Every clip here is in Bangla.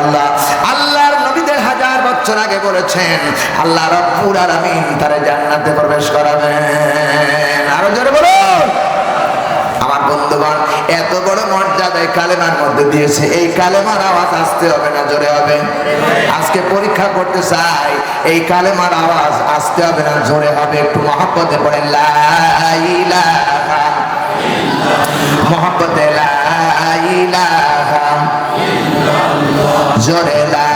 আল্লাহ। আল্লাহর নবীদের হাজার বছর আগে বলেছেন, আল্লাহ রব্বুল আলামিন তারা জান্নাতে প্রবেশ করাবেন। আরও জোরে বলুন আমার বন্ধুগণ, এত বড় মর্যাদায় কালেমার মধ্যে দিয়েছে, এই কালেমার আওয়াজ আসতে হবে না, জোরে হবে। আজকে পরীক্ষা করতে চাই, এই কালেমার আওয়াজ আসতে হবে না, জোরে হবে। একটু মহব্বতে পড়ে লাইলাহা মহব্বতে লাইলাহা জোরে লা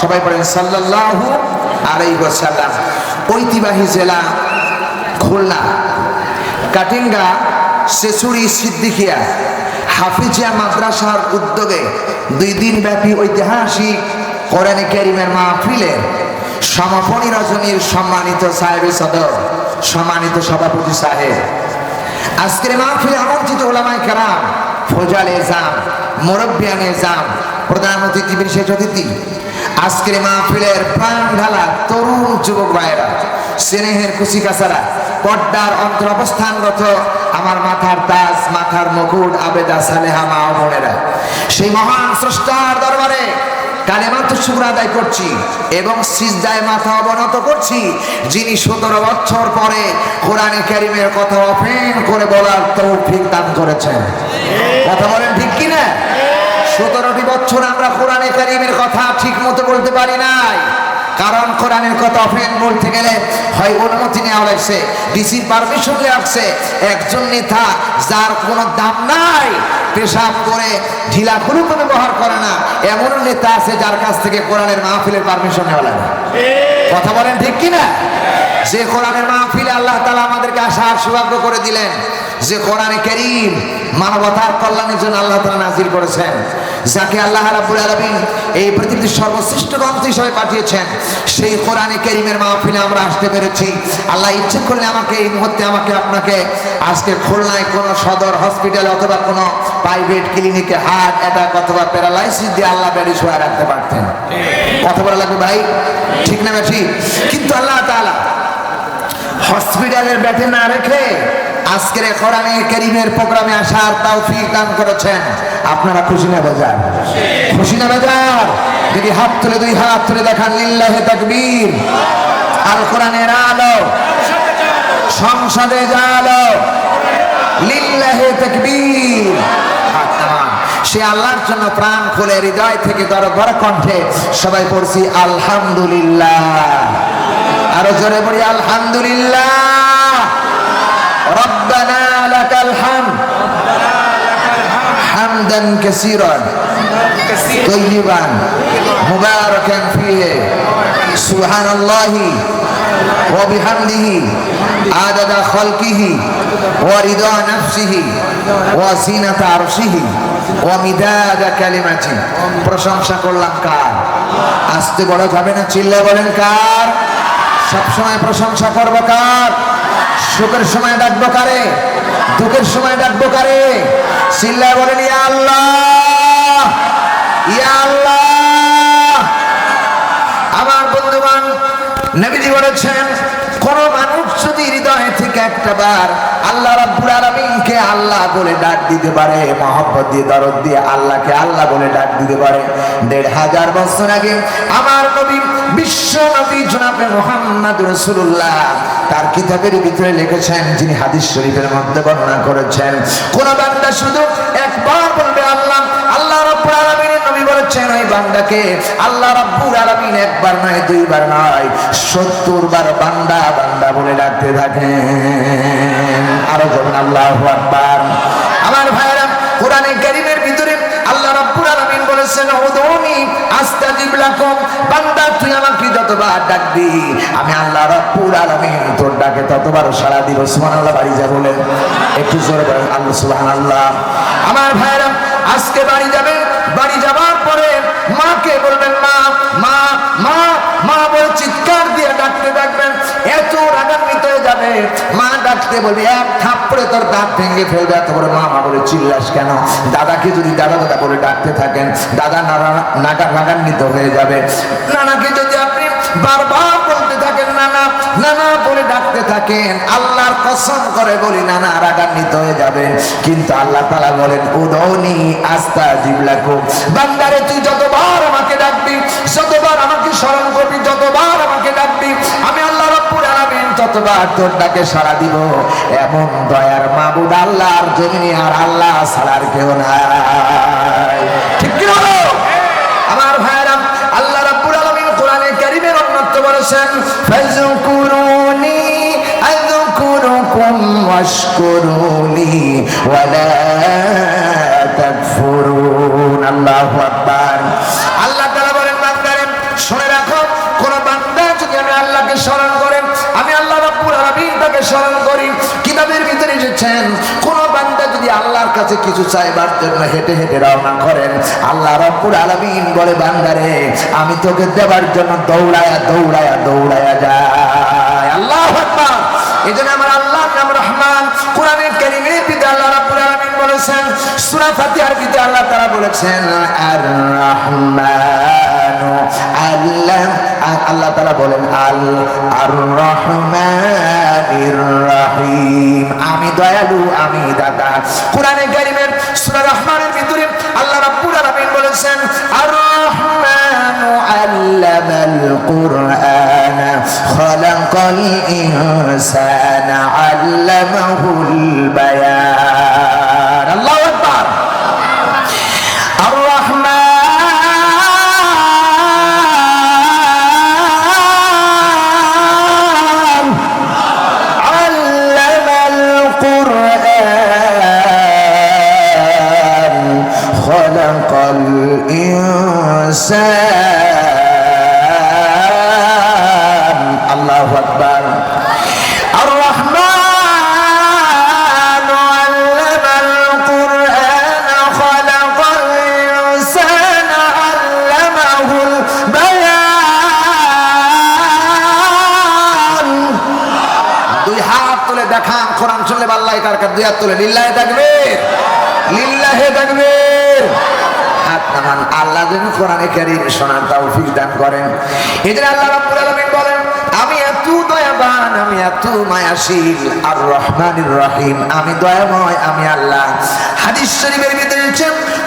সবাই পড়েন, সাল্লাল্লাহু আলাইহি ওয়াসাল্লাম। ঐতিহ্যবাহী জেলা খুলনা কাটিঙ্গা শেষুরি সিদ্দিকিয়া। হাফিজিয়া মাদ্রাসার উদ্যোগে দুই দিন ব্যাপী ঐতিহাসিক কোরআনে কারিমের মাহফিলের সমাপনী রজনীর সম্মানিত সাহেব সদর, সম্মানিত সভাপতি সাহেব। আজকের মাহফিলে আমন্ত্রিত ওলামাই কেরাম, ফজাল এজাম, মুরব্বিয়ান এজাম, প্রধান অতিথি, বিশেষ অতিথি, আজকের মাহফিলের প্রাণ ঢালা তরুণ যুবক ভাইয়েরা, স্নেহের খুশি কাছারা, পর্দার অন্তর অবস্থানগত আমার মাথার তাজ, মাথার মুকুট আবেদা সালেহা মা বোনেরা, সেই মহান স্রষ্টার দরবারে কালেমাত শুক্র আদায় করছি এবং সিজদায় মাথা অবনত করছি। যিনি সতেরো বছর পরে কোরআনে ক্যারিমের কথা অফেন করে বলার তৌফিক দান করেছেন। কথা বলেন ঠিক কিনা? সতেরোটি বছর আমরা কোরআনে কারিমের কথা ঠিক মতো বলতে পারি নাই। কারণ কোরআনের কথা অফেন বলতে গেলে হয় অনুমতি নেওয়া লাগছে, ডিসির পারমিশন লাগছে। একজন নেতা যার কোনো দাম নাই, পেশাব করে ঢিলা কোনো ব্যবহার করে না এমন নেতা আছে যার কাছ থেকে কোরআনের মাহফিলের পারমিশন নেওয়া লাগে। কথা বলেন ঠিক কিনা? যে কোরআনের মাহফিলে আল্লাহ তালা আমাদেরকে আসার সৌভাগ্য করে দিলেন, যে কোরআনে করিম মানবতার কল্যাণের জন্য আল্লাহ তালা নাজির করেছেন। যাকে আল্লাহ রাব্বুল আলামিন এই পৃথিবীর সর্বশ্রেষ্ঠ গ্রন্থ হিসাবে পাঠিয়েছেন, সেই কোরআনে করিমের মাহফিলে আমরা আসতে পেরেছি। আল্লাহ ইচ্ছে করলে আমাকে এই মুহূর্তে আমাকে আপনাকে আজকে খুলনায় কোনো সদর, হসপিটাল অথবা কোনো প্রাইভেট ক্লিনিকে হার্ট অ্যাটাক অথবা প্যারালাইসিস দিয়ে আল্লাহ বেড়ে শোয়া রাখতে পারতেন। কথা বলা লাগবে ভাই? ঠিক না ঠিক কিন্তু আল্লাহ তাআলা হসপিটালের ব্যাটে না রেখে আজকের কোরআনে করিমের প্রোগ্রামে আসার তৌফিক দান করেছেন। আপনারা খুশি না বাজার? খুশি না বাজার? যদি হাত তুলে দুই হাত তুলে দেখান, লিল্লাহে তাকবীর। আল কোরআনের আলো। সংসদে জালো লিল্লাহে তাকবীর। সে আল্লাহর জন্য প্রাণ খুলে হৃদয় থেকে দরবার কণ্ঠে সবাই পড়ছি, আলহামদুলিল্লাহ। আরও জোরে বলি আলহামদুলিল্লাহ। রব্বানা লাকাল হামদ হামদান কাসীরান طيبا مباركا فيه سبحان الله وبحمده عدد خلقه ورضا نفسه وزينة عرشه ومداد كلمته প্রশংসা করলাম কার আসতে বড় যাবে না চিল্লা বলেন কার সবসময় প্রশংসা করবো কার সুখের সময় ডাকবো কারে? দুঃখের সময় ডাকবো কারে? চিল্লা বলেন, ইয়া আল্লাহ! ইয়া আল্লাহ! আমার বন্ধুবান নবীজি বলেছেন, কোন মানুষ যদি হৃদয় থেকে একটা বার আল্লাহ রাব্বুল আলামিনকে আল্লাহ বলে ডাক দিতে পারে, মহব্বত দিয়ে, দরদ দিয়ে আল্লাহকে আল্লাহ বলে ডাক দিতে পারে। দেড় হাজার বছর আগে আমার নবী বিশ্ব নবী জনাবে মোহাম্মদ রসুল্লাহ তার কিতাবের ভিতরে লিখেছেন, যিনি হাদিস শরীফের মধ্যে বর্ণনা করেছেন, কোন বান্দা শুধু একবার বলবে, আল্লাহ আল্লাহ রাব্বুল নবী বলেছেন, ওই বান্দাকে আল্লাহ রাব্বুল একবার নয়, দুইবার নয় সত্তর বার বান্দা বান্দা বলে ডাকতে আরও যখন আল্লাহ আমার ভাইরা কোরআনে কারীমের ভিতরে আল্লাহ আমি আল্লাহ তোর ডাকে ততবার একটু আমার ভাইরা আজকে বাড়ি যাবে বাড়ি যাবার পরে মাকে বলবেন মা মা মা মা বলে চিৎকার দিয়ে ডাকতে ডাকবেন এত রাগান্বিত হয়ে মা ডাকতে এক থাপ্পড়ে তোর দাঁত ভেঙে ফেলবে। বলে চিল্লাস কেন? দাদাকে যদি দাদা দাদা ডাকতে থাকেন, দাদা নাগান্বিত হয়ে যাবে। নানাকে যদি আপনি বারবার বলতে থাকেন, নানা নানা বলে ডাকতে থাকেন, আল্লাহর কসম করে বলি, নানা, রাগান্বিত হয়ে যাবেন কিন্তু আল্লাহ তালা বলেন, উদৌনি আস্তা জিবলাকুম বান্দারে, তুই যতবার আমাকে ডাকবি, যতবার আমাকে স্মরণ করবি, যতবার আমাকে ডাকবি, আমি ততবার তোর ডাকে সাড়া দিব। এমন দয়ার মাবুদ আল্লাহর জমিনে আর আল্লাহ ছাড়ার কেউ নাই। ঠিক আমার ভাইরা আল্লাহ রাব্বুল আলামিন কোরআনে কারীমের অন্যত্র বলেছেন, ফাযকুরুনি আযকুরুকুম ওয়াশকুরুনি ওয়ালা তাকফুরুন। আল্লাহু আকবার। আল্লাহ ভিতরে কোন বান্দা যদি আল্লাহর কাছে কিছু চাইবার জন্য হেঁটে হেঁটে রওনা করেন, আল্লাহ রব্বুল আলামিন বলে, বান্দারে, আমি তোকে দেবার জন্য দৌড়ায়া দৌড়ায়া দৌড়ায়া যায় আল্লাহ এই জন্য আমার আল্লাহর নাম রহমান। কোরআনের কারিমের ভিতরে আল্লাহ রাব্বুল আলামিন বলেছেন, সূরা ফাতিহার ভিতরে আল্লাহ তাআলা বলেছেন আর রহমান আল্লাহ আল্লাহ তাআলা বলেন আল আর রহমানির রহিম আমি দয়ালু, আমি দাতা। কোরআনে কারিমের সূরা রহমানের ভিতরে আল্লাহ রাব্বুল আলামিন বলেছেন আর রহমান আল্লামাল কুরআন। খলাকাল ইনসানা আল্লামাহুল বায়ান। হাত তুলে, লিল্লাহে থাকবে লিল্লাহে থাকবে আল্লাহ যেন কোরআনে কারিম শোনার দান করেন। এদের আল্লাহ রাব্বুল আলামিন বলেন, আমি এত দয়াবান, আমি এত মায়াশীল আর রহমানির রহিম, আমি দয়াময়, আমি আল্লাহ। হাদিস শরীফের ভিতরে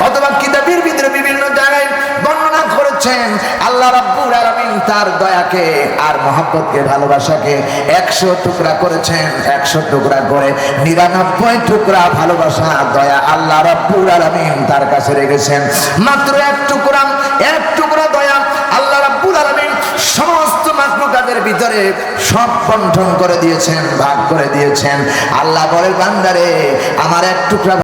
অথবা কিতাবের ভিতরে বিভিন্ন জায়গায় বর্ণনা করেছেন আল্লাহ রাব্বুল আলামিন তার দয়াকে আর মহব্বতকে, ভালোবাসাকে একশো টুকরা করেছেন, একশো টুকরা করে নিরানব্বই টুকরা ভালোবাসা, দয়া আল্লাহ রাব্বুল আলামিন তার কাছে রেখেছেন। মাত্র এক টুকরা এক টুকরা দয়া আল্লাহ রাব্বুল আলামিন সমস্ত মাকলুকাতের ভিতরে সব বন্টন করে দিয়েছেন, ভাগ করে দিয়েছেন। আল্লাহ বলে বান্দারে, আমার এক টুকরা